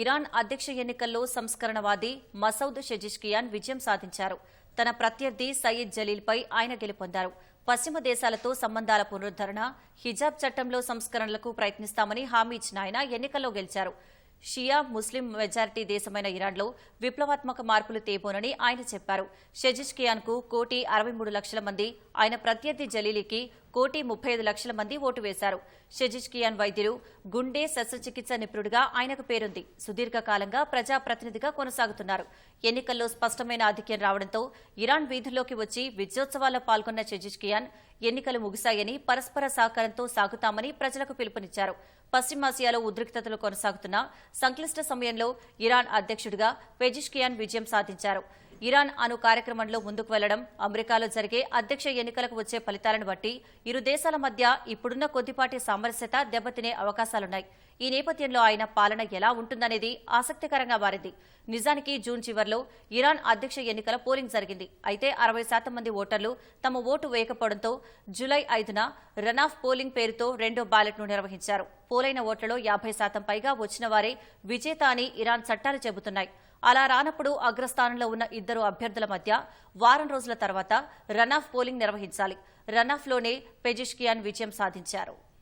Iran అధ్యక్ష ఎన్నికల్లో సంస్కరణవాది Masoud షెజిష్కియాన్ విజయం సాధించారు. తన ప్రత్యర్థి సయీద్ జలీల్పై ఆయన గెలుపొందారు. పశ్చిమ దేశాలతో సంబంధాల పునరుద్దరణ హిజాబ్ చట్టంలో సంస్కరణలకు ప్రయత్నిస్తామని హామీ ఇచ్చిన ఆయన ఎన్నికల్లో గెలిచారు. షియా ముస్లిం మెజారిటీ దేశమైన ఇరాన్లో విప్లవాత్మక మార్పులు తేబోనని ఆయన చెప్పారు. షెజిష్కియాన్కు కోటి అరవై మూడు లక్షల మంది ఆయన ప్రత్యర్థి జలీలీకి కోటి ముప్పై ఐదు లక్షల మంది ఓటు వేశారు. షెజిష్కియాన్ వైద్యులు గుండె శస్త్రచికిత్స నిపుణుడిగా ఆయనకు పేరుంది. సుదీర్ఘకాలంగా ప్రజాప్రతినిధిగా కొనసాగుతున్నారు. ఎన్నికల్లో స్పష్టమైన ఆధిక్యం రావడంతో ఇరాన్ వీధుల్లోకి వచ్చి విజయోత్సవాల్లో పాల్గొన్న షెజిష్కియాన్ ఎన్నికలు ముగిశాయని పరస్పర సహకారంతో సాగుతామని ప్రజలకు పిలుపునిచ్చారు. పశ్చిమాసియాలో ఉద్రిక్తతలు కొనసాగుతున్న సంక్లిష్ట సమయంలో ఇరాన్ అధ్యక్షుడిగా పెజిష్కియాన్ విజయం సాధించారు. ఇరాన్ అను కార్యక్రమంలో ముందుకు వెళ్ళడం అమెరికాలో జరిగే అధ్యక్ష ఎన్నికలకు వచ్చే ఫలితాలను బట్టి ఇరు దేశాల మధ్య ఇప్పుడున్న కొద్దిపాటి సామరస్యత దెబ్బతినే అవకాశాలున్నాయి. ఈ నేపథ్యంలో ఆయన పాలన ఎలా ఉంటుందనేది ఆసక్తికరంగా మారింది. నిజానికి జూన్ చివర్లో ఇరాన్ అధ్యక్ష ఎన్నికల పోలింగ్ జరిగింది. అయితే అరవై శాతం మంది ఓటర్లు తమ ఓటు వేయకపోవడంతో జులై ఐదున రన్ ఆఫ్ పోలింగ్ పేరుతో రెండో బ్యాలెట్ను నిర్వహించారు. పోలైన ఓట్లలో యాభై శాతం పైగా వచ్చిన వారే విజేత అని ఇరాన్ చట్టాలు చెబుతున్నాయి. అలా రానప్పుడు అగ్రస్థానంలో ఉన్న ఇద్దరు అభ్యర్థుల మధ్య వారం రోజుల తర్వాత రన్ ఆఫ్ పోలింగ్ నిర్వహించాలి. రన్ ఆఫ్లోనే పెజిష్కియాన్ విజయం సాధించారు.